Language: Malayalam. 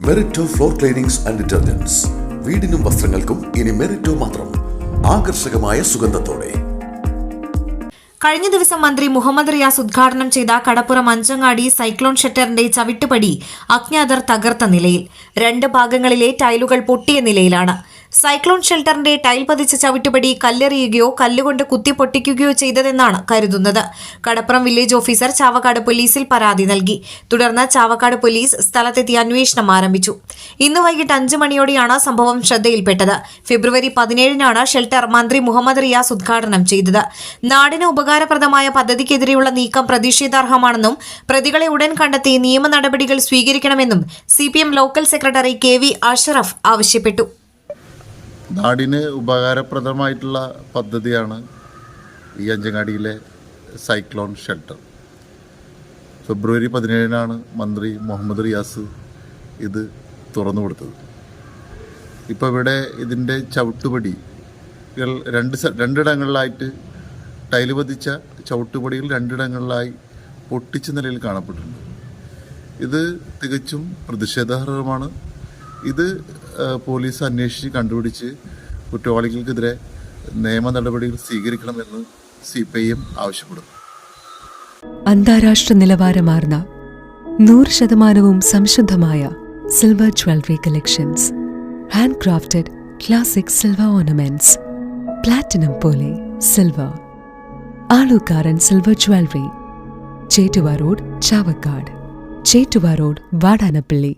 Merito floor cleanings and detergents വീടിനും വസ്ത്രങ്ങൾക്കും ഇനി മെറിറ്റോ മാത്രം. ആകർഷകമായ സുഗന്ധത്തോടെ. കഴിഞ്ഞ ദിവസം മന്ത്രി മുഹമ്മദ് റിയാസ് ഉദ്ഘാടനം ചെയ്ത കടപ്പുറം അഞ്ചങ്ങാടി സൈക്ലോൺ ഷട്ടറിന്റെ ചവിട്ടുപടി അജ്ഞാതർ തകർത്ത നിലയിൽ. രണ്ട് ഭാഗങ്ങളിലെ ടൈലുകൾ പൊട്ടിയ നിലയിലാണ്. സൈക്ലോൺ ഷെൽട്ടറിന്റെ ടൈൽ പതിച്ച ചവിട്ടുപടി കല്ലെറിയുകയോ കല്ലുകൊണ്ട് കുത്തി പൊട്ടിക്കുകയോ ചെയ്തതെന്നാണ് കരുതുന്നത്. കടപ്പുറം വില്ലേജ് ഓഫീസർ ചാവക്കാട് പോലീസിൽ പരാതി നൽകി. തുടർന്ന് ചാവക്കാട് പോലീസ് സ്ഥലത്തെത്തി അന്വേഷണം ആരംഭിച്ചു. ഇന്ന് വൈകിട്ട് അഞ്ചു മണിയോടെയാണ് സംഭവം ശ്രദ്ധയിൽപ്പെട്ടത്. ഫെബ്രുവരി പതിനേഴിനാണ് ഷെൽട്ടർ മന്ത്രി മുഹമ്മദ് റിയാസ് ഉദ്ഘാടനം ചെയ്തത്. നാടിന് ഉപകാരപ്രദമായ പദ്ധതിക്കെതിരെയുള്ള നീക്കം പ്രതിഷേധാർഹമാണെന്നും പ്രതികളെ ഉടൻ കണ്ടെത്തി നിയമ നടപടികൾ സ്വീകരിക്കണമെന്നും C local secretary K V Ashraf ആവശ്യപ്പെട്ടു. നാടിന് ഉപകാരപ്രദമായിട്ടുള്ള പദ്ധതിയാണ് ഈ അഞ്ചങ്ങാടിയിലെ സൈക്ലോൺ ഷെൽട്ടർ. ഫെബ്രുവരി പതിനേഴിനാണ് മന്ത്രി മുഹമ്മദ് റിയാസ് ഇത് തുറന്നു കൊടുത്തത്. ഇപ്പോൾ ഇവിടെ ഇതിന്റെ ചവിട്ടുപടികൾ രണ്ട് രണ്ടിടങ്ങളിലായിട്ട് ടൈൽ പതിച്ച ചവിട്ടുപടികൾ രണ്ടിടങ്ങളിലായി പൊട്ടിച്ച നിലയിൽ കാണപ്പെട്ടിട്ടുണ്ട്. ഇത് തികച്ചും പ്രതിഷേധാർഹമാണ് ഇത് പോലീസ് അന്വേഷിച്ച് കണ്ടുപിടിച്ച് കുറ്റവാളികൾക്കെതിരെ നിയമ നടപടികൾ സ്വീകരിക്കണമെന്ന് സി പി ഐ എം ആവശ്യപ്പെടുന്നു. അന്താരാഷ്ട്ര നിലവാരമാർന്ന നൂറ് ശതമാനവും സംശുദ്ധമായ silver jewellery collections. Hand crafted classic silver ornaments. Platinum പോലെ silver. Aalukkaran silver jewellery. Chettuva road Chavakkad. Chettuva road Vadanappally.